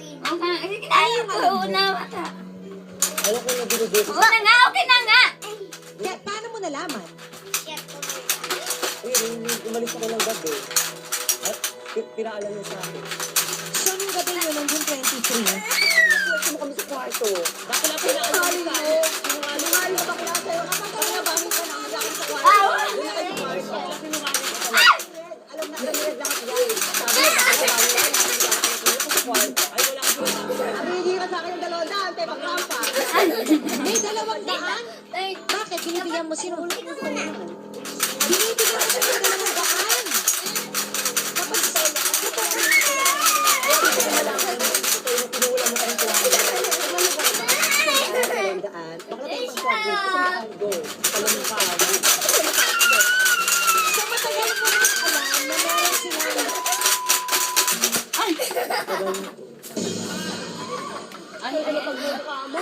Okay, kinain ko. Una ka. Alam ko na binigay. Una nga, okay na nga. Kaya, paano mo nalaman? Eh, nung umalis ako ng gabi. At pi- pinaalam niya sa akin. So, nung gabi yun, June 23, Pwede mo kami sa kwarto. Bakla pinaalam niya sa akin. Sinungaling ka bakla sa'yo. Ka ba mo ka na sa akin sa kwarto? Ah! Wala kayo sa kwarto. Bakla sinungaling ka pala. Alam na, niya lahat yan. Sabi niya, bakla ka. Sabi niya, bakla sa kwarto. Ay, sa akin yung dalawang daan. Tayo pagkampa. may dalawang daan. Bakit? Binibigyan mo sino? Binibigyan mo siya ng dalawang daan. Kapag Ito yung pinuwala mo ay, ano, ano pag-uha ka mo?